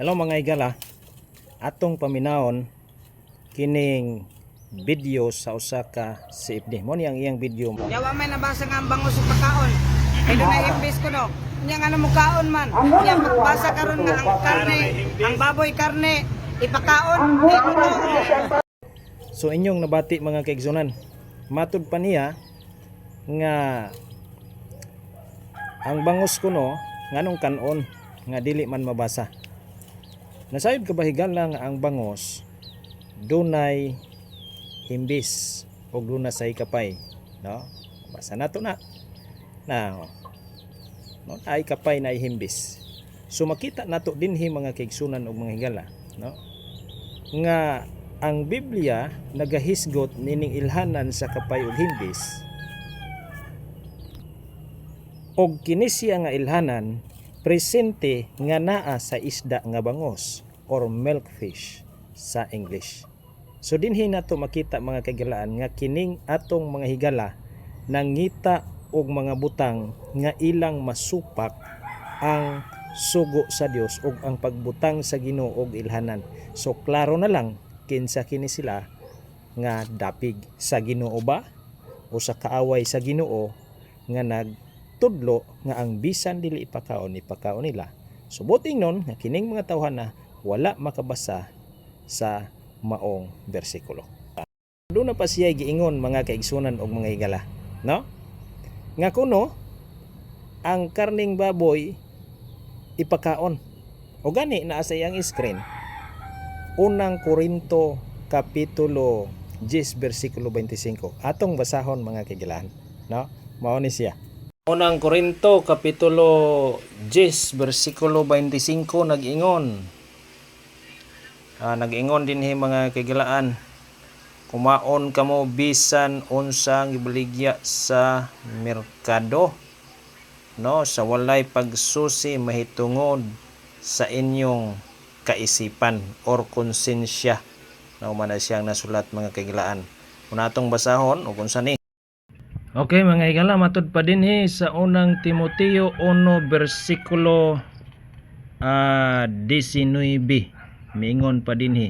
Hello mga igala. Atong paminahon kining video sa usa ka CFD. Mo ni ang iyang video mo. Yawa may nabasa nga ang bango sa pagkaon. Ay doon na imbis ko no. Nya nga mo kaon man. Nya magbasa karon nga ang karne, ang baboy karne ipakaon. No. So inyong nabati mga kaigsunan. Matud pa niya nga ang bangus kuno nganong kanon nga dili man mabasa. Nasayod kabahigan lang ang bangos dunay himbis o duna sa ikapay, no? Basa nato na. Na no, ay kapay na himbis. So makita nato dinhi mga kaigsunan og mga higala, no? Nga ang Biblia nagahisgot nining ilhanan sa kapay ug himbis og kini siya nga ilhanan presente nga naa sa isda nga bangos or milkfish sa English. So dinhi nato makita mga kagalaan nga kining atong mga higala nangita og mga butang nga ilang masupak ang sugo sa Dios ug ang pagbutang sa Ginoo og ilhanan. So klaro na lang kinsa kini sila nga dapig sa Ginoo ba o sa kaaway sa Ginoo nga nagtudlo nga ang bisan dili ipakaon ipakaon nila. So buting nun nga kining mga tawhana wala makabasa sa maong bersikulo. Doon na pa siya giingon mga kaigsunan og mga higala, no? Nga kuno ang karning baboy ipakaon. O gani naa sa iyang screen. Unang Korinto kapitulo 10 bersikulo 25. Atong basahon mga kagilahan, no? Mao ni siya. Unang Korinto kapitulo 10 bersikulo 25 nag-ingon. Ah, nag-ingon din hi mga kagilaan. Kumaon kamo bisan unsang gibaligya sa merkado no sa walay pagsusi mahitungod sa inyong kaisipan or konsensya na umana siyang nasulat mga kagilaan. Una atong basahon ug unsa ni Okay mga higala matud pa din hi sa unang Timoteo 1 bersikulo ah 19 miingon pa din hi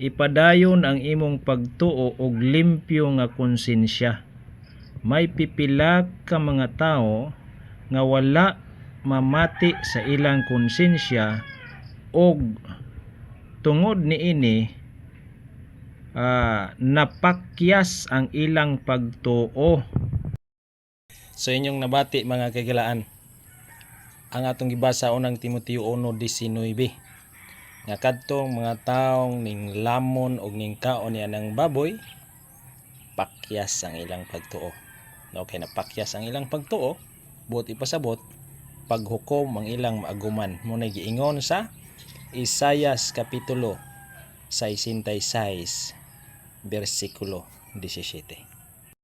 ipadayon ang imong pagtuo og limpyo nga konsensya may pipila ka mga tao nga wala mamati sa ilang konsensya og tungod niini ah, napakyas ang ilang pagtuo So inyong nabati mga kagilaan ang atong gibasa unang Timoteo 1:19 nga kadtong mga taong ning lamon og ning kaon niya ng baboy pakyas ang ilang pagtuo. Okay na pakyas ang ilang pagtuo, buot ipasabot paghukom ang ilang maaguman. Mo na giingon sa Isayas kapitulo 66 bersikulo 17.